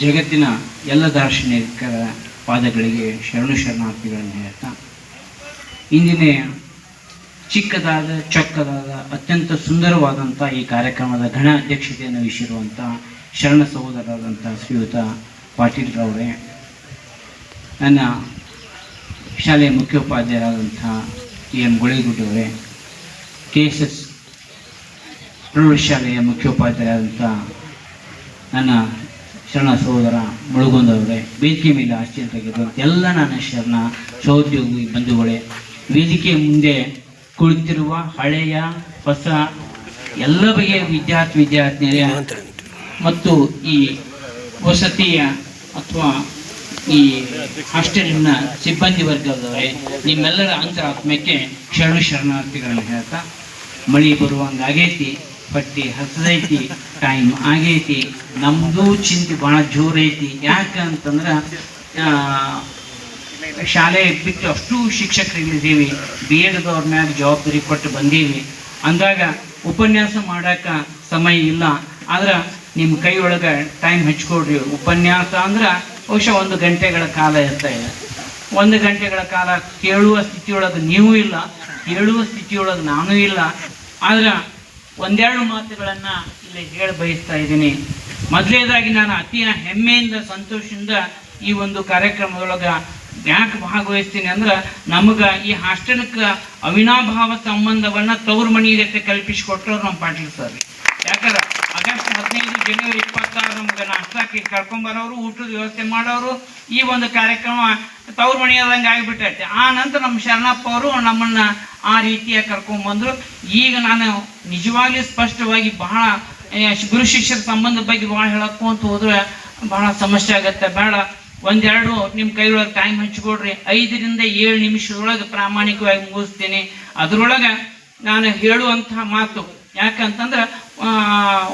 ಜಗತ್ತಿನ ಎಲ್ಲ ದಾರ್ಶನಿಕರ ಪಾದಗಳಿಗೆ ಶರಣು ಶರಣಾರ್ಥಿಗಳನ್ನು ಹೇಳ್ತಾ, ಇಂದಿನ ಚಿಕ್ಕದಾದ, ಚೊಕ್ಕದಾದ, ಅತ್ಯಂತ ಸುಂದರವಾದಂಥ ಈ ಕಾರ್ಯಕ್ರಮದ ಘನ ಅಧ್ಯಕ್ಷತೆಯನ್ನು ವಹಿಸಿರುವಂಥ ಶರಣ ಸಹೋದರರಾದಂಥ ಶ್ರೀಯುತ ಪಾಟೀಲ್ರವರೇ, ನನ್ನ ಶಾಲೆಯ ಮುಖ್ಯೋಪಾಧ್ಯಾಯರಾದಂಥ ಟಿ ಎಂ ಗುಳೇಗುಡ್ಡವರೇ, ಕೆ ಎಸ್ ಎಸ್ ಪ್ರೌಢಶಾಲೆಯ ಮುಖ್ಯೋಪಾಧ್ಯಾಯರಾದಂಥ ನನ್ನ ಶರಣ ಸಹೋದರ ಮುಳುಗೊಂದವರೇ ವೇದಿಕೆ ಮೇಲೆ ಆಶ್ಚರ್ಯರಾಗಿರುವಂಥ ಎಲ್ಲ ನನ್ನ ಶರಣ ಸಹೋದ್ಯೋಗಿ ಬಂಧುಗಳೇ, ವೇದಿಕೆ ಮುಂದೆ ಕುಳಿತಿರುವ ಹಳೆಯ, ಹೊಸ, ಎಲ್ಲ ಬಗೆಯ ವಿದ್ಯಾರ್ಥಿ ವಿದ್ಯಾರ್ಥಿನಿಯ ಮತ್ತು ಈ ವಸತಿಯ ಅಥವಾ ಈ ಹಾಸ್ಟೆಲಿನ ಸಿಬ್ಬಂದಿ ವರ್ಗದವರೇ, ನಿಮ್ಮೆಲ್ಲರ ಅಂತರಾತ್ಮಕ್ಕೆ ಶರಣು ಶರಣಾರ್ಥಿಗಳನ್ನು ಹೇಳ್ತಾ, ಮಳಿ ಬರುವಂಗಾಗೈತಿ. ಪಟ್ಟಿ ಹಸದೈತಿ ಟೈಮ್ ಆಗೈತಿ. ನಮ್ಮದು ಚಿಂತೆ ಭಾಳ ಜೋರೈತಿ ಯಾಕೆ ಅಂತಂದ್ರೆ ಆ, ಶಾಲೆ ಬಿಟ್ಟು ಅಷ್ಟು ಶಿಕ್ಷಕರಿದ್ದೀವಿ. ಬಿ ಎಡ್ದವ್ರ ಮ್ಯಾಗ ಜವಾಬ್ದಾರಿ ಕೊಟ್ಟು ಬಂದೀವಿ. ಅಂದಾಗ ಉಪನ್ಯಾಸ ಮಾಡಕ್ಕೆ ಸಮಯ ಇಲ್ಲ. ಆದ್ರೆ ನಿಮ್ಮ ಕೈ ಒಳಗೆ ಟೈಮ್ ಹಚ್ಕೊಡ್ರಿ. ಉಪನ್ಯಾಸ ಅಂದ್ರೆ ಬಹುಶಃ ಒಂದು ಗಂಟೆಗಳ ಕಾಲ ಇರ್ತಾ ಇದೆ. ಒಂದು ಗಂಟೆಗಳ ಕಾಲ ಕೇಳುವ ಸ್ಥಿತಿಯೊಳಗೆ ನೀವು ಇಲ್ಲ. ಕೇಳುವ ಸ್ಥಿತಿಯೊಳಗೆ ನಾನು ಇಲ್ಲ. ಆದ್ರೆ ಒಂದೆರಡು ಮಾತುಗಳನ್ನ ಇಲ್ಲಿ ಹೇಳ ಬಯಸ್ತಾ ಇದ್ದೀನಿ. ಮೊದಲನೇದಾಗಿ ನಾನು ಅತಿಯ ಹೆಮ್ಮೆಯಿಂದ, ಸಂತೋಷದಿಂದ ಈ ಒಂದು ಕಾರ್ಯಕ್ರಮದೊಳಗ ಯಾಕೆ ಭಾಗವಹಿಸ್ತೀನಿ ಅಂದ್ರೆ ನಮಗೆ ಈ ಹಾಸ್ಟೆಲ್ಕ್ಕೆ ಅವಿನಾಭಾವ ಸಂಬಂಧವನ್ನ ತವ್ರ ಮನಿ ಜೊತೆ ಕಲ್ಪಿಸಿಕೊಟ್ಟರು ನಮ್ಮ ಪಾಟೀಲ್ ಸರ್. ಯಾಕಂದ್ರೆ ಆಗಸ್ಟ್ ಹದಿನೈದು ಜನವರಿ ಇಪ್ಪತ್ತಾರು ನಮ್ಗೆ ನಾಷ್ಟಕ್ಕೆ ಕರ್ಕೊಂಬರೋರು ಊಟದ ವ್ಯವಸ್ಥೆ ಮಾಡೋರು, ಈ ಒಂದು ಕಾರ್ಯಕ್ರಮ ತವ್ರ ಮನೆಯಾದಂಗೆ ಆಗಿಬಿಟ್ಟೈತೆ. ಆ ನಂತರ ನಮ್ಮ ಶರಣಪ್ಪ ಅವರು ನಮ್ಮನ್ನ ಆ ರೀತಿಯ ಕರ್ಕೊಂಬಂದ್ರು ಈಗ ನಾನು ನಿಜವಾಗ್ಲೂ ಸ್ಪಷ್ಟವಾಗಿ ಬಹಳ ಗುರು ಶಿಷ್ಯರ ಸಂಬಂಧ ಬಗ್ಗೆ ಭಾಳ ಹೇಳಕ್ಕೊಂತ ಹೋದ್ರೆ ಬಹಳ ಸಮಸ್ಯೆ ಆಗತ್ತೆ. ಬೇಡ, ಒಂದೆರಡು ನಿಮ್ಮ ಕೈಯೊಳಗೆ ಟೈಮ್ ಹಂಚ್ಕೊಡ್ರಿ. ಐದರಿಂದ ಏಳು ನಿಮಿಷದೊಳಗೆ ಪ್ರಾಮಾಣಿಕವಾಗಿ ಮುಗಿಸ್ತೀನಿ. ಅದರೊಳಗೆ ನಾನು ಹೇಳುವಂತಹ ಮಾತು ಯಾಕಂತಂದ್ರೆ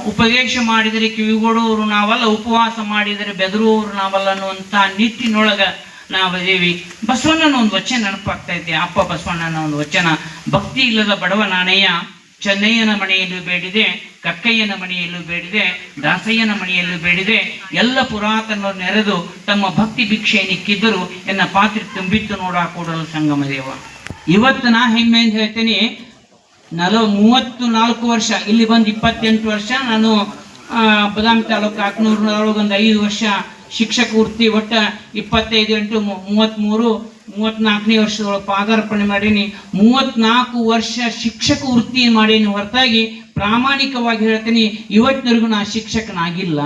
ಉಪದೇಶ ಮಾಡಿದರೆ ಕಿವಿಗೊಡುವವರು ನಾವಲ್ಲ, ಉಪವಾಸ ಮಾಡಿದರೆ ಬೆದರುವವರು ನಾವಲ್ಲ ಅನ್ನುವಂಥ ನಿಟ್ಟಿನೊಳಗೆ ನಾವದೇವಿ ಬಸವಣ್ಣನ ಒಂದು ವಚನ ನೆನಪಾಗ್ತಾ ಇದ್ದೆ ಅಪ್ಪ ಬಸವಣ್ಣನ ಒಂದು ವಚನ, ಭಕ್ತಿ ಇಲ್ಲದ ಬಡವ ನಾಣಯ್ಯ ಚೆನ್ನಯ್ಯನ ಮನೆಯಲ್ಲೂ ಬೇಡಿದೆ, ಕಕ್ಕಯ್ಯನ ಮನೆಯಲ್ಲೂ ಬೇಡಿದೆ, ದಾಸಯ್ಯನ ಮನೆಯಲ್ಲೂ ಬೇಡಿದೆ, ಎಲ್ಲ ಪುರಾತನರು ನೆರೆದು ತಮ್ಮ ಭಕ್ತಿ ಭಿಕ್ಷೆ ನಿಕ್ಕಿದ್ದರು ಎನ್ನ ಪಾತ್ರೆ ತುಂಬಿತ್ತು ನೋಡ ಕೂಡಲು ಸಂಗಮ ದೇವ ಇವತ್ತು ನಾ ಹೆಮ್ಮೆ ಅಂತ ಹೇಳ್ತೀನಿ, ನಲ ಮೂವತ್ತು ನಾಲ್ಕು ವರ್ಷ, ಇಲ್ಲಿ ಬಂದು ಇಪ್ಪತ್ತೆಂಟು ವರ್ಷ, ನಾನು ಬದಾಮಿ ತಾಲೂಕು ಆಕ್ನೂರಿನೊಳಗೆ ಒಂದು ಐದು ವರ್ಷ ಶಿಕ್ಷಕ ವೃತ್ತಿ ಒಟ್ಟ ಇಪ್ಪತ್ತೈದು, ಎಂಟು ಮೂವತ್ತ್ಮೂರು ಮೂವತ್ನಾಲ್ಕನೇ ವರ್ಷದೊಳಗೆ ಪಾದಾರ್ಪಣೆ ಮಾಡೀನಿ. ಮೂವತ್ನಾಲ್ಕು ವರ್ಷ ಶಿಕ್ಷಕ ವೃತ್ತಿ ಮಾಡೀನಿ ಹೊರತಾಗಿ ಪ್ರಾಮಾಣಿಕವಾಗಿ ಹೇಳ್ತೀನಿ, ಇವತ್ತಿನವರೆಗೂ ನಾ ಶಿಕ್ಷಕನಾಗಿಲ್ಲ.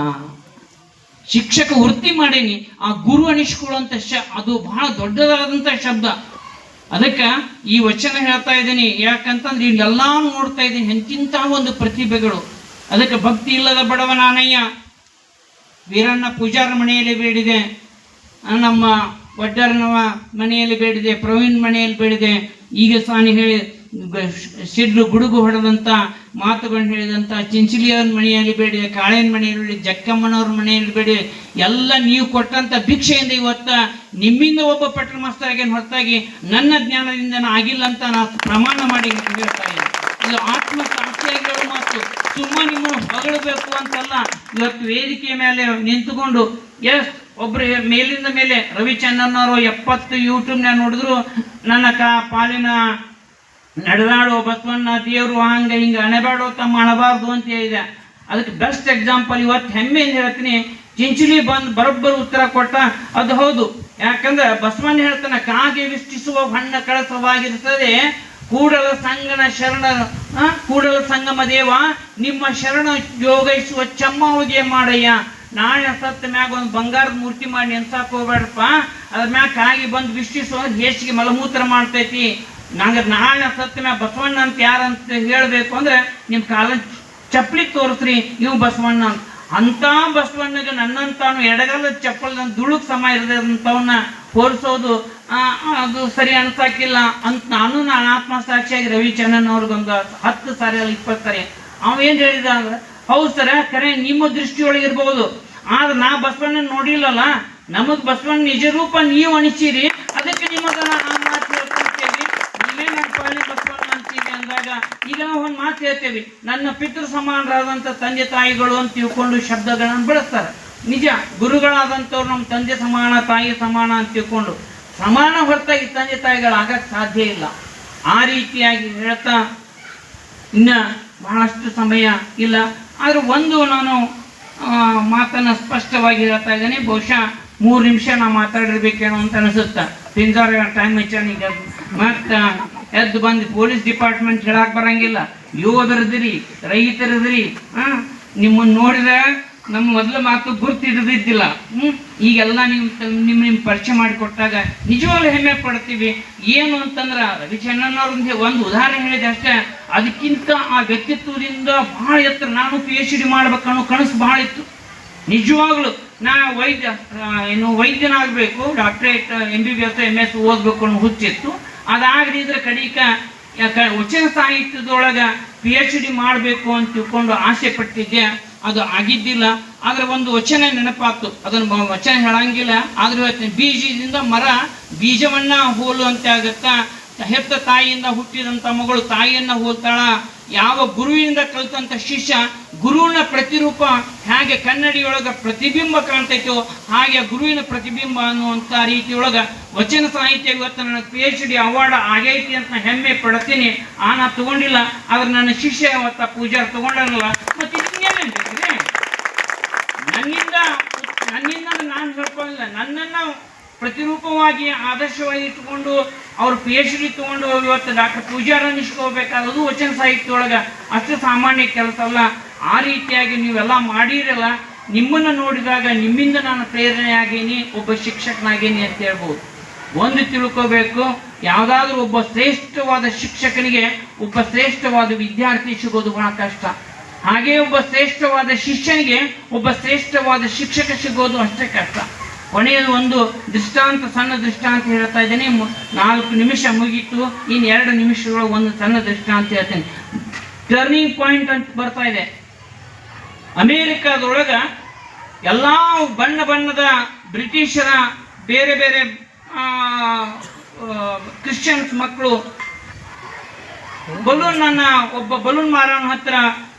ಶಿಕ್ಷಕ ವೃತ್ತಿ ಮಾಡೀನಿ, ಆ ಗುರು ಅನಿಸ್ಕೊಳ್ಳುವಂಥ ಶ, ಅದು ಬಹಳ ದೊಡ್ಡದಾದಂಥ ಶಬ್ದ. ಅದಕ್ಕೆ ಈ ವಚನ ಹೇಳ್ತಾ ಇದ್ದೀನಿ, ಯಾಕಂತಂದ್ರೆ ಇಲ್ಲೆಲ್ಲ ನೋಡ್ತಾ ಇದ್ದೀನಿ, ಎಂತಿಂತಹ ಒಂದು ಪ್ರತಿಭೆಗಳು. ಅದಕ್ಕೆ ಭಕ್ತಿ ಇಲ್ಲದ ಬಡವ ನಾನಯ್ಯ ವೀರಣ್ಣ ಪೂಜಾರ ಮನೆಯಲ್ಲಿ ಬೇಡಿದೆ. ನಮ್ಮ ಒಡ್ಡರನವ ಮನೆಯಲ್ಲಿ ಬೇಡಿದೆ, ಪ್ರವೀಣ್ ಮನೆಯಲ್ಲಿ ಬೇಡಿದೆ. ಈಗ ಸಾನಿ ಹೇಳಿ ಸಿಡ್ಲು ಗುಡುಗು ಹೊಡೆದಂಥ ಮಾತುಗಳನ್ನ ಹೇಳಿದಂಥ ಚಿಂಚಿಲಿಯವ್ರ ಮನೆಯಲ್ಲಿ ಬೇಡಿದೆ, ಕಾಳೇನ ಮನೆಯಲ್ಲಿ ಬೇಡಿ ಜಕ್ಕಮ್ಮನವ್ರ ಮನೆಯಲ್ಲಿ ಬೇಡಿ ಎಲ್ಲ ನೀವು ಕೊಟ್ಟಂಥ ಭಿಕ್ಷೆಯಿಂದ ಇವತ್ತು ನಿಮ್ಮಿಂದ ಒಬ್ಬ ಪಟ್ಟಣ ಮಾಸ್ತರಾಗೇನು ಹೊರತಾಗಿ ನನ್ನ ಜ್ಞಾನದಿಂದ ಆಗಿಲ್ಲ ಅಂತ ನಾನು ಪ್ರಮಾಣ ಮಾಡಿ ಹೇಳ್ತಾ ಇದ್ದೀನಿ. ಇದು ಆತ್ಮ ಸುಮ್ಮ ನಿಮ್ಮನ್ನು ಹೊಗಳಬೇಕು ಅಂತಲ್ಲ. ಇವತ್ತು ವೇದಿಕೆ ಮೇಲೆ ನಿಂತುಕೊಂಡು ಎಸ್, ಒಬ್ರು ಮೇಲಿಂದ ಮೇಲೆ ರವಿಚಂದ್ರನ್ ಅವರು ಎಪ್ಪತ್ತು ಯೂಟ್ಯೂಬ್ನ ನೋಡಿದ್ರು. ನನ್ನ ಕಾ ಪಾಲಿನ ನಡೆದಾಡೋ ಬಸವಣ್ಣ ದೇವರು ಹಂಗೆ ಹಿಂಗ ಅಣೆಬಾಡೋ ತಮ್ಮ ಅಣಬಾರ್ದು ಅಂತ ಹೇಳಿದೆ. ಅದಕ್ಕೆ ಬೆಸ್ಟ್ ಎಕ್ಸಾಂಪಲ್ ಇವತ್ತು ಹೆಮ್ಮೆಯಿಂದ ಹೇಳ್ತೀನಿ. ಚಿಂಚಲಿ ಬಂದು ಬರೋಬ್ಬರು ಉತ್ತರ ಕೊಟ್ಟ. ಅದು ಹೌದು. ಯಾಕಂದ್ರೆ ಬಸವಣ್ಣ ಹೇಳ್ತಾನೆ, ಕಾಗೆ ವಿಷ್ಟಿಸುವ ಬಣ್ಣ ಕಳಸವಾಗಿರ್ತದೆ ಕೂಡಲ ಸಂಗನ ಶರಣ ಕೂಡಲ ಸಂಗಮ ದೇವ, ನಿಮ್ಮ ಶರಣ ಯೋಗೈಸುವ ಚಮ್ಮವಿಗೆ ಮಾಡಯ್ಯ. ನಾಳೆ ಸತ್ತ ಮ್ಯಾಗ ಒಂದು ಬಂಗಾರದ ಮೂರ್ತಿ ಮಾಡಿ ನೆನ್ಸಾಕ್ ಹೋಗ್ಬೇಡಪ್ಪ. ಅದ್ರ ಮ್ಯಾಗ ಕಾಗಿ ಬಂದು ವಿಶ್ವಿಸುವ ಹೆಚ್ಚಿಗೆ ಮಲಮೂತ್ರ ಮಾಡ್ತೈತಿ. ನಂಗೆ ನಾಳೆ ಸತ್ತ ಮ್ಯಾಗ ಬಸವಣ್ಣ ಅಂತ ಯಾರಂತ ಹೇಳಬೇಕು ಅಂದ್ರೆ ನಿಮ್ ಕಾಲ ಚಪ್ಪಲಿ ತೋರಿಸ್ರಿ ನೀವು ಬಸವಣ್ಣ ಅಂತ. ಅಂತ ಬಸವಣ್ಣಗೆ ನನ್ನಂತಾನು ಎಡಗಾಲದ ಚಪ್ಪಲ್ ದುಳುಕ್ ಸಮ ಇರದಂತವನ್ನ ಹೋಲಿಸೋದು ಅದು ಸರಿ ಅನ್ಸಾಕಿಲ್ಲ ಅಂತ ನಾನು ನಾನು ಆತ್ಮಸಾಕ್ಷಿಯಾಗಿ ರವಿಚಂದ್ರನ್ ಅವ್ರಿಗೊಂದು ಹತ್ತು ಸಾರಿ ಅಲ್ಲಿ ಇಪ್ಪತ್ತು ಸಾರಿ ಅವ ಏನ್ ಹೇಳಿದ ಅಂದ್ರೆ, ಹೌದು ಸರ ಖರೆ ನಿಮ್ಮ ದೃಷ್ಟಿಯೊಳಗೆ ಇರ್ಬೋದು. ಆದ್ರೆ ನಾ ಬಸವಣ್ಣ ನೋಡಿಲ್ಲಲ್ಲ, ನಮಗ್ ಬಸವಣ್ಣ ನಿಜ ರೂಪ ನೀವು ಅಣಿಸಿರಿ, ಅದಕ್ಕೆ ನಿಮಗ ನೀವೇ ನನ್ನ ಪಾಲಿ ಬಸವಣ್ಣ ಅಂತೀವಿ ಅಂದಾಗ, ಈಗ ನಾವು ಒಂದು ಮಾತು ಹೇಳ್ತೇವೆ. ನನ್ನ ಪಿತೃ ಸಮಾನರಾದಂಥ ತಂದೆ ತಾಯಿಗಳು ಅಂತ ತಿಳ್ಕೊಂಡು ಶಬ್ದಗಳನ್ನು ಬಳಸ್ತಾರೆ. ನಿಜ, ಗುರುಗಳಾದಂಥವ್ರು ನಮ್ಮ ತಂದೆ ಸಮಾನ, ತಾಯಿ ಸಮಾನ ಅಂತ ತಿಳ್ಕೊಂಡು ಸಮಾನ ಹೊರತಾಗಿ ತಂದೆ ತಾಯಿಗಳಾಗಕ್ಕೆ ಸಾಧ್ಯ ಇಲ್ಲ. ಆ ರೀತಿಯಾಗಿ ಹೇಳ್ತಾ ಇನ್ನ ಬಹಳಷ್ಟು ಸಮಯ ಇಲ್ಲ. ಆದ್ರೆ ಒಂದು ನಾನು ಮಾತನ್ನು ಸ್ಪಷ್ಟವಾಗಿ ಹೇಳ್ತಾ ಇದ್ದೇನೆ. ಬಹುಶಃ ಮೂರು ನಿಮಿಷ ನಾ ಮಾತಾಡಿರ್ಬೇಕೇನೋ ಅಂತ ಅನಿಸುತ್ತೆ? ಪಿಂಜಾರ ಟೈಮ್ ಹೆಚ್ಚಾನೀಗ ಮತ್ತೆ ಎದ್ದು ಬಂದು ಪೊಲೀಸ್ ಡಿಪಾರ್ಟ್ಮೆಂಟ್ ಹೇಳಕ್ಕೆ ಬರಂಗಿಲ್ಲ. ಯೋಧರಿದ್ರಿ ರೈತರಿದ್ರಿ ಹಾಂ ನಿಮ್ಮನ್ನ ನೋಡಿದ್ರೆ ನಮ್ಮ ಮೊದಲ ಮಾತು ಗುರ್ತಿಡಿದಿದ್ದಿಲ್ಲ ಹ್ಮ್. ಈಗೆಲ್ಲ ನೀವು ನಿಮ್ಮ ನಿಮ್ಮ ಪರಿಚಯ ಮಾಡಿಕೊಟ್ಟಾಗ ನಿಜವಾಗ್ಲೂ ಹೆಮ್ಮೆ ಪಡ್ತೀವಿ. ಏನು ಅಂತಂದ್ರ ರವಿಚಂದ್ರನ್ ಅವ್ರ ಒಂದು ಉದಾಹರಣೆ ಹೇಳಿದೆ ಅಷ್ಟೇ. ಅದಕ್ಕಿಂತ ಆ ವ್ಯಕ್ತಿತ್ವದಿಂದ ಬಹಳ ಎತ್ತರ ನಾನು ಪಿ ಎಚ್ ಡಿ ಮಾಡ್ಬೇಕನ್ನೋ ಕನಸು ಬಹಳ ಇತ್ತು. ನಿಜವಾಗ್ಲು ನಾ ವೈದ್ಯ ಏನು ವೈದ್ಯನಾಗಬೇಕು doctorate M B B S M S ಓದ್ಬೇಕು ಅನ್ನೋ ಹುಚ್ಚಿತ್ತು. ಅದಾಗದಿದ್ರೆ ಕಡಿಕ ವಚನ ಸಾಹಿತ್ಯದೊಳಗೆ ಪಿ ಎಚ್ ಡಿ ಮಾಡಬೇಕು ಅಂತ ತಿಳ್ಕೊಂಡು ಆಸೆ ಪಟ್ಟಿದ್ದೆ. ಅದು ಆಗಿದ್ದಿಲ್ಲ, ಆದ್ರೆ ಒಂದು ವಚನ ನೆನಪಾತು ಅದನ್ನು ವಚನ ಹೇಳಂಗಿಲ್ಲ, ಆದ್ರೆ ಇವತ್ತಿನ ಬೀಜದಿಂದ ಮರ, ಬೀಜವನ್ನ ಹೋಲು ಅಂತ ಆಗತ್ತಾ? ಹೆತ್ತ ತಾಯಿಯಿಂದ ಹುಟ್ಟಿದಂತ ಮಗಳು ತಾಯಿಯನ್ನ ಹೋಲ್ತಾಳ? ಯಾವ ಗುರುವಿನಿಂದ ಕಲಿತಂತ ಶಿಷ್ಯ ಗುರುವಿನ ಪ್ರತಿರೂಪ ಹೇಗೆ ಕನ್ನಡಿಯೊಳಗ ಪ್ರತಿಬಿಂಬ ಕಾಣ್ತೈತೋ, ಹಾಗೆ ಗುರುವಿನ ಪ್ರತಿಬಿಂಬ ಅನ್ನುವಂಥ ರೀತಿಯೊಳಗ ವಚನ ಸಾಹಿತ್ಯ ಇವತ್ತು ನನ್ನ ಪಿ ಎಚ್ ಡಿ ಅವಾರ್ಡ್ ಆಗೈತಿ ಅಂತ ಹೆಮ್ಮೆ ಪಡ್ತೀನಿ. ಆ ನಾ ತಗೊಂಡಿಲ್ಲ, ಆದ್ರೆ ನನ್ನ ಶಿಷ್ಯ ಅವತ್ತ ಪೂಜಾರ್ ತಗೊಂಡಲ್ಲ ಮತ್ತೆ ನನ್ನಿಂದ ನನ್ನಿಂದ ನಾನು ಸ್ವಲ್ಪ ಇಲ್ಲ, ನನ್ನನ್ನು ಪ್ರತಿರೂಪವಾಗಿ ಆದರ್ಶವಾಗಿ ಇಟ್ಟುಕೊಂಡು, ಅವ್ರು ಪಿ ಎಚ್ ಡಿ ತಗೊಂಡು ಇವತ್ತು ಡಾಕ್ಟರ್ ಪೂಜಾರ ಅನ್ನಿಸ್ಕೋಬೇಕಾದದು ವಚನ ಸಾಹಿತ್ಯ ಒಳಗ ಅಷ್ಟು ಸಾಮಾನ್ಯ ಕೆಲಸ ಅಲ್ಲ. ಆ ರೀತಿಯಾಗಿ ನೀವೆಲ್ಲ ಮಾಡಿರಲ್ಲ, ನಿಮ್ಮನ್ನು ನೋಡಿದಾಗ ನಿಮ್ಮಿಂದ ನಾನು ಪ್ರೇರಣೆ ಆಗೀನಿ, ಒಬ್ಬ ಶಿಕ್ಷಕನಾಗೇನಿ ಅಂತ ಹೇಳ್ಬೋದು. ಒಂದು ತಿಳ್ಕೋಬೇಕು, ಯಾವುದಾದ್ರೂ ಒಬ್ಬ ಶ್ರೇಷ್ಠವಾದ ಶಿಕ್ಷಕನಿಗೆ, ಒಬ್ಬ ಶ್ರೇಷ್ಠವಾದ ವಿದ್ಯಾರ್ಥಿ ಸಿಗೋದು ಬಹಳ ಕಷ್ಟ. ಹಾಗೆ ಒಬ್ಬ ಶ್ರೇಷ್ಠವಾದ ಶಿಷ್ಯನಿಗೆ ಒಬ್ಬ ಶ್ರೇಷ್ಠವಾದ ಶಿಕ್ಷಕ ಸಿಗೋದು ಅಷ್ಟೇ ಕಷ್ಟ. ಕೊನೆಯದು ಒಂದು ದೃಷ್ಟಾಂತ, ಸಣ್ಣ ದೃಷ್ಟಾಂತ ಹೇಳ್ತಾ ಇದ್ದೇನೆ. ನಾಲ್ಕು ನಿಮಿಷ ಮುಗಿತು ಇನ್ನು ಎರಡು ನಿಮಿಷಗಳು ಒಂದು ಸಣ್ಣ ದೃಷ್ಟಾಂತ ಹೇಳ್ತೇನೆ. ಟರ್ನಿಂಗ್ ಪಾಯಿಂಟ್ ಅಂತ ಬರ್ತಾ ಇದೆ. ಅಮೇರಿಕಾದೊಳಗ ಎಲ್ಲ ಬಣ್ಣ ಬಣ್ಣದ ಬ್ರಿಟಿಷರ ಬೇರೆ ಬೇರೆ ಕ್ರಿಶ್ಚಿಯನ್ಸ್ ಮಕ್ಕಳು ಬಲೂನ್ ನನ್ನ ಒಬ್ಬ ಬಲೂನ್ ಮಾರನ ಹತ್ರ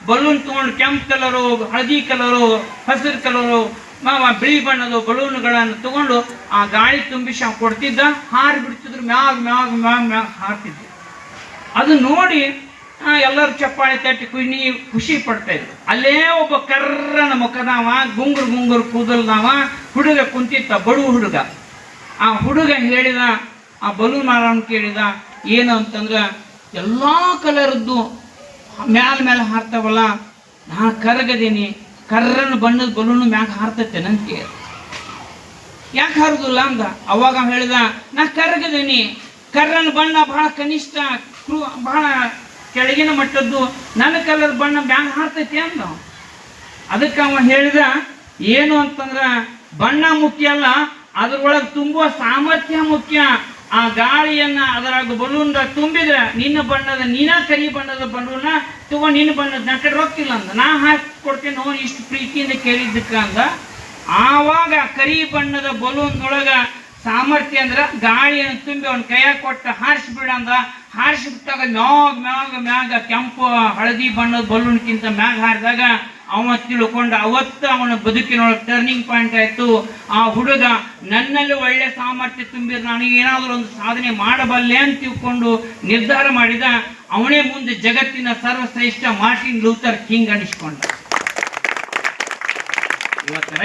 ಬಲೂನ್ ತಗೊಂಡು ಕೆಂಪು ಕಲರು, ಹಳದಿ ಕಲರು, ಹಸಿರು ಕಲರು ಬಿಳಿ ಬಣ್ಣದ ಬಲೂನ್ಗಳನ್ನು ತಗೊಂಡು ಆ ಗಾಳಿ ತುಂಬಿಸಿ ಅವ್ನು ಕೊಡ್ತಿದ್ದ. ಹಾರಿ ಬಿಡ್ತಿದ್ರು, ಮ್ಯಾಗ್ ಮ್ಯಾಗ್ ಮ್ಯಾಗ್ ಮ್ಯಾಗ್ ಹಾರ್ತಿದ್ರು ಅದು ನೋಡಿ ಎಲ್ಲರೂ ಚಪ್ಪಾಳೆ ತಟ್ಟಿ ಕುಯ್ನಿ ಖುಷಿ ಪಡ್ತಾ ಇದ್ರು. ಅಲ್ಲೇ ಒಬ್ಬ ಕರ್ರನ ಮುಖದವ, ಗುಂಗುರು ಗುಂಗುರು ಕೂದಲ್ದವ, ಹುಡುಗ ಕುಂತಿತ್ತ ಬಡವ ಹುಡುಗ. ಆ ಹುಡುಗ ಹೇಳಿದ, ಆ ಬಲೂನ್ ಮಾರವನ್ ಕೇಳಿದ, ಏನು ಅಂತಂದ್ರ ಎಲ್ಲಾ ಕಲರದ್ದು ಮ್ಯಾಲ ಮ್ಯಾಲ ಹಾರ್ತಾವಲ್ಲ, ನಾ ಕರಗದೀನಿ, ಕರ್ರನ ಬಣ್ಣದ ಬಲೂನ್ ಮ್ಯಾಗ ಹಾರ್ತೈತೆ ಅಂತ ಕೇಳಿ ಯಾಕೆ ಹರಿದಿಲ್ಲ ಅಂದ? ಅವಾಗ ಹೇಳಿದ, ನಾ ಕರಗದೀನಿ, ಕರ್ರನ್ ಬಣ್ಣ ಬಹಳ ಕನಿಷ್ಠ, ಕ್ರೂ- ಬಹಳ ಕೆಳಗಿನ ಮಟ್ಟದ್ದು ನನ್ನ ಕಲರ್ ಬಣ್ಣ ಮ್ಯಾಗ ಹಾರ್ತೈತಿ ಅಂದ ಅದಕ್ಕೆ ಅವ ಹೇಳಿದ, ಏನು ಅಂತಂದ್ರ, ಬಣ್ಣ ಮುಖ್ಯ ಅಲ್ಲ, ಅದ್ರೊಳಗೆ ತುಂಬುವ ಸಾಮರ್ಥ್ಯ ಮುಖ್ಯ ಆ ಗಾಳಿಯನ್ನ ಅದರಾಗ ಬಲೂನ್ದ ತುಂಬಿದ್ರೆ ನಿನ್ನ ಬಣ್ಣದ, ನೀನ ಕರಿ ಬಣ್ಣದ ಬಲೂನ ತಗೊಂಡು ನಿನ್ನ ಬಣ್ಣದ ಕಡೆ ರೊಕ್ಕಿಲ್ಲ ಅಂದ. ನಾ ಹಾಕಿ ಕೊಡ್ತೇನೆ ನೋ ಇಷ್ಟು ಪ್ರೀತಿಯಿಂದ ಕೇಳಿದ್ದಕ್ಕ ಅಂದ. ಆವಾಗ ಕರಿ ಬಣ್ಣದ ಬಲೂನ್ ಒಳಗ ಸಾಮರ್ಥ್ಯ ಅಂದ್ರೆ ಗಾಳಿಯನ್ನು ತುಂಬಿ ಅವನ ಕೈಯಾಗ ಕೊಟ್ಟ ಹಾರಿಸ್ಬಿಡ ಅಂದ. ಹಾರಿಸ್ಬಿಟ್ಟಾಗ ಮ್ಯಾಗ ಮ್ಯಾಗ ಮ್ಯಾಗ ಕೆಂಪು, ಹಳದಿ ಬಣ್ಣದ ಬಲೂನ್ಕಿಂತ ಮ್ಯಾಗ ಹಾರಿದಾಗ ಅವ ತಿಳ್ಕೊಂಡ ಅವತ್ತು ಅವನ ಬದುಕಿನೊಳಗೆ ಟರ್ನಿಂಗ್ ಪಾಯಿಂಟ್ ಆಯಿತು. ಆ ಹುಡುಗ ನನ್ನಲ್ಲಿ ಒಳ್ಳೆ ಸಾಮರ್ಥ್ಯ ತುಂಬಿದ್ರೆ ನಾನು ಏನಾದರೂ ಒಂದು ಸಾಧನೆ ಮಾಡಬಲ್ಲೆ ಅಂತ ತಿಳ್ಕೊಂಡು ನಿರ್ಧಾರ ಮಾಡಿದ. ಅವನೇ ಮುಂದೆ ಜಗತ್ತಿನ ಸರ್ವಶ್ರೇಷ್ಠ ಮಾರ್ಟಿನ್ ಲೂಥರ್ ಕಿಂಗ್ ಅನಿಸ್ಕೊಂಡ. ಇವತ್ತು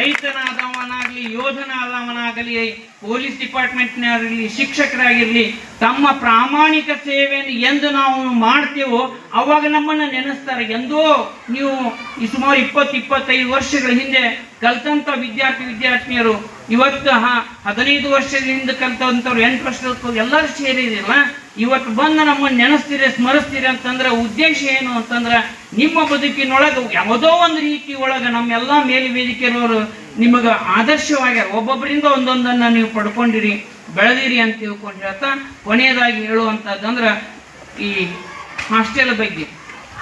ರೈತನಾದವನಾಗ್ಲಿ ಯೋಧನಾದವನಾಗಲಿ, ಪೊಲೀಸ್ ಡಿಪಾರ್ಟ್ಮೆಂಟ್ನಾಗಿರಲಿ ಶಿಕ್ಷಕರಾಗಿರಲಿ, ತಮ್ಮ ಪ್ರಾಮಾಣಿಕ ಸೇವೆಯನ್ನು ಎಂದು ನಾವು ಮಾಡ್ತೇವೋ, ಅವಾಗ ನಮ್ಮನ್ನ ನೆನೆಸ್ತಾರೆ. ಎಂದೋ ನೀವು ಈ ಸುಮಾರು ಇಪ್ಪತ್ತು, ಇಪ್ಪತ್ತೈದು ವರ್ಷಗಳ ಹಿಂದೆ ಕಲ್ತಂತ ವಿದ್ಯಾರ್ಥಿ, ವಿದ್ಯಾರ್ಥಿನಿಯರು, ಇವತ್ತು ಹದಿನೈದು ವರ್ಷದ ಹಿಂದೆ ಎಂಟು ವರ್ಷದ ಎಲ್ಲರೂ ಸೇರಿದಿಲ್ಲ ಇವತ್ತು ಬಂದು ನಮ್ಮನ್ನು ನೆನೆಸ್ತೀರಿ, ಸ್ಮರಿಸ್ತೀರಿ ಅಂತಂದ್ರೆ ಉದ್ದೇಶ ಏನು ಅಂತಂದ್ರೆ ನಿಮ್ಮ ಬದುಕಿನೊಳಗೆ ಯಾವುದೋ ಒಂದು ರೀತಿ ಒಳಗೆ ನಮ್ಮೆಲ್ಲ ಮೇಲು ವೇದಿಕೆ ಇರೋರು ನಿಮಗೆ ಆದರ್ಶವಾಗ್ಯಾರ ಒಬ್ಬೊಬ್ಬರಿಂದ ಒಂದೊಂದನ್ನ ನೀವು ಪಡ್ಕೊಂಡಿರಿ, ಬೆಳೆದಿರಿ ಅಂತ ತಿಳ್ಕೊಂಡು ಹೇಳ್ತಾ ಕೊನೆಯದಾಗಿ ಹೇಳುವಂಥದ್ದಂದ್ರೆ ಈ ಹಾಸ್ಟೆಲ್ ಬಗ್ಗೆ.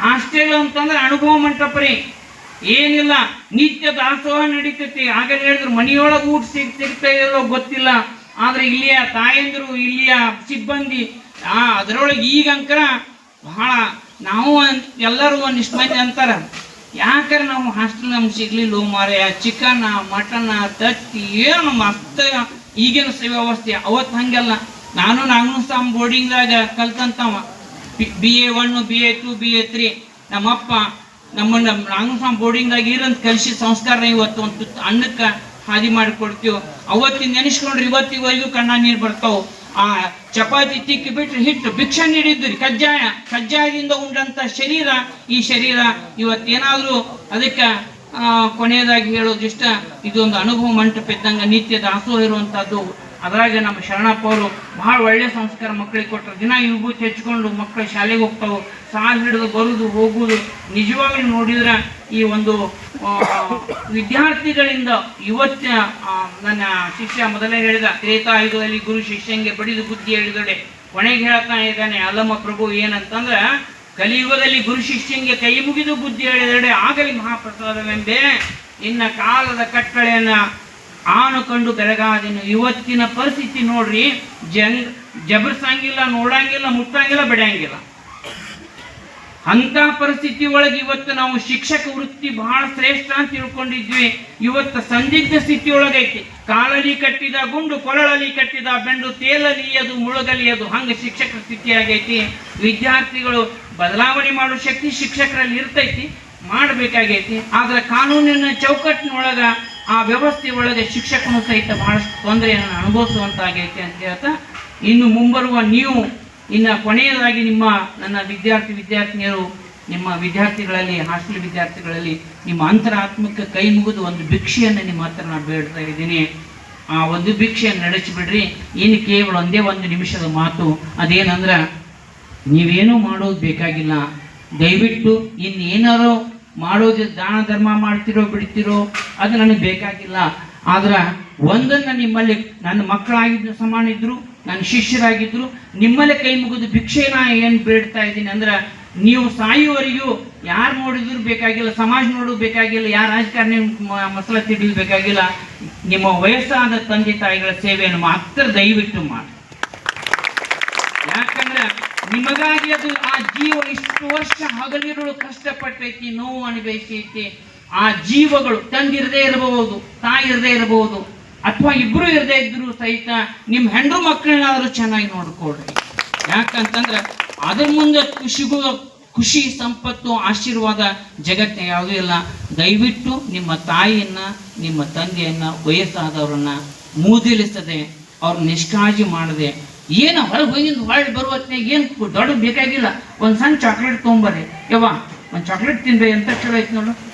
ಹಾಸ್ಟೆಲ್ ಅಂತಂದ್ರೆ ಅನುಭವ ಮಂಟಪರಿ ಏನಿಲ್ಲ, ನಿತ್ಯ ದಾಸೋಹ ನಡೀತೈತಿ. ಆಗ ಹೇಳಿದ್ರು ಮನೆಯೊಳಗೆ ಊಟ ಸಿಗ್, ಸಿಗ್ತಾ ಇರೋ ಗೊತ್ತಿಲ್ಲ. ಆದ್ರೆ ಇಲ್ಲಿಯ ತಾಯಂದಿರು, ಇಲ್ಲಿಯ ಸಿಬ್ಬಂದಿ, ಆ ಅದರೊಳಗೆ ಈಗಂಕರ ಬಹಳ ನಾವು ಎಲ್ಲರೂ ಒಂದಿಷ್ಟು ಮಂದಿ ಅಂತಾರ. ಯಾಕಂದ್ರೆ ನಾವು ಹಾಸ್ಟೆಲ್ ನಮ್ಗೆ ಸಿಗ್ಲಿಲ್ಲ ಮಾರ್ಯ ಚಿಕನ್ ಮಟನ್ ತತ್ತಿ, ಏನು ಮತ್ತೆ ಈಗಿನ ವ್ಯವಸ್ಥೆ. ಅವತ್ತು ಹಂಗೆಲ್ಲ. ನಾನು ನಾಗನೂರ್ ಬೋರ್ಡಿಂಗ್ದಾಗ ಕಲ್ತಂತವ. B A one B A two B A three ನಮ್ಮಪ್ಪ ನಮ್ಮನ್ನ ನಾಗನೂರ್ ಬೋರ್ಡಿಂಗ್ದಾಗ ಇರಂತ ಕಲಿಸಿ ಸಂಸ್ಕಾರ ಇವತ್ತು ಒಂದು ಅನ್ನಕ್ಕೆ ಹಾದಿ ಮಾಡಿ ಕೊಡ್ತೀವಿ ಅವತ್ತಿನ ನೆನೆಸ್ಕೊಂಡ್ರೆ ಇವತ್ತಿವರೆಗೂ ಕಣ್ಣ ನೀರು ಬರ್ತಾವೆ. ಆ ಚಪಾತಿ ತಿಕ್ಕಿ ಬಿಟ್ಟರೆ ಹಿಟ್ಟು ಭಿಕ್ಷೆ ನೀಡಿದ್ರಿ ಕಜ್ಜಾಯ. ಕಜ್ಜಾಯದಿಂದ ಉಂಡಂತ ಶರೀರ, ಈ ಶರೀರ ಇವತ್ತೇನಾದ್ರೂ ಅದಕ್ಕೆ ಕೊನೆಯದಾಗಿ ಹೇಳೋದಿಷ್ಟ ಇದೊಂದು ಅನುಭವ ಮಂಟಪ ಇದ್ದಂಗೆ ನಿತ್ಯ ದಾಸೋಹ ಇರುವಂತಹದ್ದು ಅದ್ರಾಗ ನಮ್ಮ ಶರಣಪ್ಪ ಅವರು ಬಹಳ ಒಳ್ಳೆ ಸಂಸ್ಕಾರ ಮಕ್ಕಳಿಗೆ ಕೊಟ್ಟರು ದಿನ ವಿಭೂತಿ ಹಚ್ಕೊಂಡು ಮಕ್ಕಳು ಶಾಲೆಗೆ ಹೋಗ್ತಾವೆ. ಸಾಲು ಹಿಡಿದು ಬರುದು ಹೋಗುವುದು ನಿಜವಾಗ್ಲೂ ನೋಡಿದ್ರೆ ಈ ಒಂದು ವಿದ್ಯಾರ್ಥಿಗಳಿಂದ ಇವತ್ತಿನ ನನ್ನ ಶಿಷ್ಯ ಮೊದಲೇ ಹೇಳಿದ, ತ್ರೇತಾಯುಗದಲ್ಲಿ ಗುರು ಶಿಷ್ಯಂಗೆ ಬಡಿದು ಬುದ್ಧಿ ಹೇಳಿದೊಡೆ. ಕೊನೆಗೆ ಹೇಳ್ತಾ ಇದ್ದಾನೆ, ಅಲ್ಲಮ್ಮ ಪ್ರಭು, ಏನಂತಂದ್ರ, ಕಲಿಯುಗದಲ್ಲಿ ಗುರು ಶಿಷ್ಯಂಗೆ ಕೈ ಮುಗಿದು ಬುದ್ಧಿ ಹೇಳಿದಡೆ. ಆಗಲಿ ಮಹಾಪ್ರಸಾದವೆಂಬೆ, ಇನ್ನ ಕಾಲದ ಕಟ್ಟಳೆಯನ್ನ ಆನು ಕಂಡು ಬೆಳಗಾದಿನ ಇವತ್ತಿನ ಪರಿಸ್ಥಿತಿ ನೋಡ್ರಿ ಜನ್ ಜಬರ್ಸಂಗಿಲ್ಲ, ನೋಡಂಗಿಲ್ಲ, ಮುಟ್ಟಂಗಿಲ್ಲ ಬೆಳೆಯಂಗಿಲ್ಲ ಅಂತ ಪರಿಸ್ಥಿತಿ ಒಳಗೆ ಇವತ್ತು ನಾವು ಶಿಕ್ಷಕ ವೃತ್ತಿ ಬಹಳ ಶ್ರೇಷ್ಠ ಅಂತ ತಿಳ್ಕೊಂಡಿದ್ವಿ. ಇವತ್ತು ಸಂದಿಗ್ಧ ಸ್ಥಿತಿ ಒಳಗೈತಿ. ಕಾಲಲ್ಲಿ ಕಟ್ಟಿದ ಗುಂಡು ಕೊರಳಲ್ಲಿ ಕಟ್ಟಿದ ಬೆಂಡು, ತೇಲಲಿ ಅದು, ಮುಳುಗಲಿ ಅದು, ಹಂಗೆ ಶಿಕ್ಷಕ ಸ್ಥಿತಿ ಆಗೈತಿ. ವಿದ್ಯಾರ್ಥಿಗಳು ಬದಲಾವಣೆ ಮಾಡೋ ಶಕ್ತಿ ಶಿಕ್ಷಕರಲ್ಲಿ ಇರ್ತೈತಿ, ಮಾಡಬೇಕಾಗೈತಿ. ಆದ್ರೆ ಕಾನೂನಿನ ಚೌಕಟ್ಟಿನೊಳಗ ಆ ವ್ಯವಸ್ಥೆ ಒಳಗೆ ಶಿಕ್ಷಕನು ಸಹಿತ ಬಹಳಷ್ಟು ತೊಂದರೆಯನ್ನು ಅನುಭವಿಸುವಂತಾಗೈತೆ ಅಂತ ಹೇಳ್ತಾ, ಇನ್ನು ಮುಂಬರುವ ನೀವು, ಇನ್ನು ಕೊನೆಯದಾಗಿ ನಿಮ್ಮ, ನನ್ನ ವಿದ್ಯಾರ್ಥಿ ವಿದ್ಯಾರ್ಥಿನಿಯರು, ನಿಮ್ಮ ವಿದ್ಯಾರ್ಥಿಗಳಲ್ಲಿ, ಹಾಸ್ಟೆಲ್ ವಿದ್ಯಾರ್ಥಿಗಳಲ್ಲಿ ನಿಮ್ಮ ಅಂತರಾತ್ಮಕ್ಕೆ ಕೈ ಮುಗಿದು ಒಂದು ಭಿಕ್ಷೆಯನ್ನು ನಿಮ್ಮ ಹತ್ರ ನಾನು ಬೇಡ್ತಾ ಇದ್ದೀನಿ. ಆ ಒಂದು ಭಿಕ್ಷೆಯನ್ನು ನಡೆಸಿಬಿಡ್ರಿ. ಇನ್ನು ಕೇವಲ ಒಂದೇ ಒಂದು ನಿಮಿಷದ ಮಾತು. ಅದೇನಂದ್ರೆ, ನೀವೇನೂ ಮಾಡೋದು ಬೇಕಾಗಿಲ್ಲ. ದಯವಿಟ್ಟು ಇನ್ನೇನಾರೋ ಮಾಡೋದು ದಾನ ಧರ್ಮ ಮಾಡ್ತಿರೋ ಬಿಡ್ತಿರೋ, ಅದು ನನಗೆ ಬೇಕಾಗಿಲ್ಲ. ಆದ್ರೆ ಒಂದನ್ನು ನಿಮ್ಮಲ್ಲಿ, ನನ್ನ ಮಕ್ಕಳಾಗಿದ್ದು ಸಮಾನ ಇದ್ರು ನನ್ನ ಶಿಷ್ಯರಾಗಿದ್ರು, ನಿಮ್ಮಲ್ಲಿ ಕೈ ಮುಗಿದು ಭಿಕ್ಷೆನ ಏನು ಬೇಡ್ತಾ ಇದ್ದೀನಿ ಅಂದ್ರೆ, ನೀವು ಸಾಯುವವರೆಗೂ ಯಾರು ನೋಡಿದ್ರು ಬೇಕಾಗಿಲ್ಲ, ಸಮಾಜ ನೋಡೋದು ಬೇಕಾಗಿಲ್ಲ, ಯಾರು ರಾಜಕಾರಣಿ ಮಸಲ ತಿಡಿದು ಬೇಕಾಗಿಲ್ಲ, ನಿಮ್ಮ ವಯಸ್ಸಾದ ತಂದೆ ತಾಯಿಗಳ ಸೇವೆಯನ್ನು ಮಾತ್ರ ದಯವಿಟ್ಟು ಮಾಡಿ. ನಿಮಗಾಗಿ ಅದು ಆ ಜೀವ ಇಷ್ಟು ವರ್ಷ ಹಗಲಿರುಳು ಕಷ್ಟಪಟ್ಟೈತಿ, ನೋವು ಅನುಭವಿಸೈತಿ. ಆ ಜೀವಗಳು ತಂದಿರದೇ ಇರಬಹುದು, ತಾಯಿ ಇರದೇ ಇರಬಹುದು, ಅಥವಾ ಇಬ್ರು ಇರದೇ ಇದ್ರು ಸಹಿತ ನಿಮ್ಮ ಹೆಂಡ್ರು ಮಕ್ಕಳನ್ನಾದ್ರೂ ಚೆನ್ನಾಗಿ ನೋಡ್ಕೊಳ್ರಿ. ಯಾಕಂತಂದ್ರೆ ಅದ್ರ ಮುಂದೆ ಖುಷಿಗೂ, ಖುಷಿ, ಸಂಪತ್ತು, ಆಶೀರ್ವಾದ ಜಗತ್ತಿನ ಯಾವುದೂ ಇಲ್ಲ. ದಯವಿಟ್ಟು ನಿಮ್ಮ ತಾಯಿಯನ್ನ, ನಿಮ್ಮ ತಂದೆಯನ್ನ, ವಯಸ್ಸಾದವರನ್ನ ಮೂದಿಲಿಸದೆ ಅವ್ರ ನಿಷ್ಕಾಳಜಿ ಮಾಡದೆ ಏನು ಹೊರಗೆ ಹೋಗಿಂದು ಬರುವ ಹೊತ್ತಿನಾಗ ಏನು ದೊಡ್ಡ ಬೇಕಾಗಿಲ್ಲ. ಒಂದು ಸಣ್ಣ ಚಾಕ್ಲೇಟ್ ತೊಗೊಂಬರ್ರಿ. ಯವ್ವ, ಒಂದು ಚಾಕ್ಲೇಟ್ ತಿನ್ರಿ ಎಂತ ಚಲೋ ಐತಿ ನೋಡು.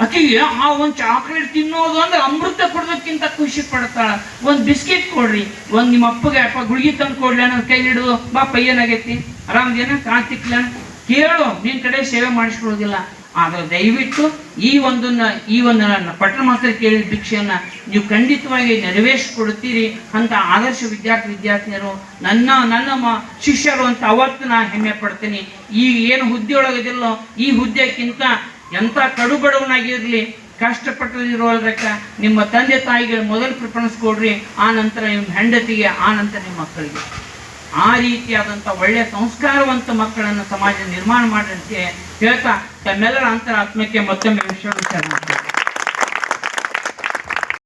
ಆಕೆಗೆ ಆ ಒಂದು ಚಾಕ್ಲೇಟ್ ತಿನ್ನೋದು ಅಂದ್ರೆ ಅಮೃತ ಕೊಡೋದಕ್ಕಿಂತ ಖುಷಿ ಪಡ್ತಾಳ. ಒಂದು ಬಿಸ್ಕೆಟ್ ಕೊಡ್ರಿ. ಒಂದು ನಿಮ್ಮ ಅಪ್ಪಗೆ, ಅಪ್ಪ ಗುಳಿಗೆ ತಂದು ಕೊಡ್ಲಿ ಅನ್ನೋದು ಕೈ ಹಿಡಿದು, ಬಾ ಪಯ್ಯನಾಗೈತಿ ಆರಾಮದೇನ? ಕಾಣ್ತಿಕ್ಲ? ಕೇಳು, ನಿನ್ ಕಡೆ ಸೇವೆ ಮಾಡಿಸ್ಕೊಳ್ಳೋದಿಲ್ಲ. ಆದ್ರೆ ದಯವಿಟ್ಟು ಈ ಒಂದನ್ನ, ಈ ಒಂದು ನನ್ನ ಪಟ್ಟಣ ಮಾತ್ರ ಕೇಳಿದ ಭಿಕ್ಷೆಯನ್ನು ನೀವು ಖಂಡಿತವಾಗಿ ನೆರವೇರಿಸ್ಕೊಡ್ತೀರಿ ಅಂತ ಆದರ್ಶ ವಿದ್ಯಾರ್ಥಿ ವಿದ್ಯಾರ್ಥಿನಿಯರು, ನನ್ನ ನನ್ನ ಮ, ಶಿಷ್ಯರು ಅಂತ ಅವತ್ತು ನಾನು ಹೆಮ್ಮೆ ಪಡ್ತೀನಿ. ಈ ಏನು ಹುದ್ದೆ ಒಳಗದಿಲ್ಲೋ, ಈ ಹುದ್ದೆಕ್ಕಿಂತ ಎಂಥ ಕಡು ಬಡವನಾಗಿರ್ಲಿ ಕಷ್ಟಪಟ್ಟದಿರೋದಕ್ಕ ನಿಮ್ಮ ತಂದೆ ತಾಯಿಗಳು ಮೊದಲು ಪ್ರಿಫರೆನ್ಸ್ ಕೊಡ್ರಿ, ಆ ನಂತರ ನಿಮ್ಮ ಹೆಂಡತಿಗೆ, ಆ ನಂತರ ನಿಮ್ಮ ಮಕ್ಕಳಿಗೆ. ಆ ರೀತಿಯಾದಂಥ ಒಳ್ಳೆಯ ಸಂಸ್ಕಾರವಂತ ಮಕ್ಕಳನ್ನು ಸಮಾಜ ನಿರ್ಮಾಣ ಮಾಡ್ರಿ ಅಂತ ಹೇಳ್ತಾ ತಮ್ಮೆಲ್ಲರ ಅಂತರಾತ್ಮಕ್ಕೆ ಮತ್ತೊಮ್ಮೆ ವಿಶ್ವಾಸ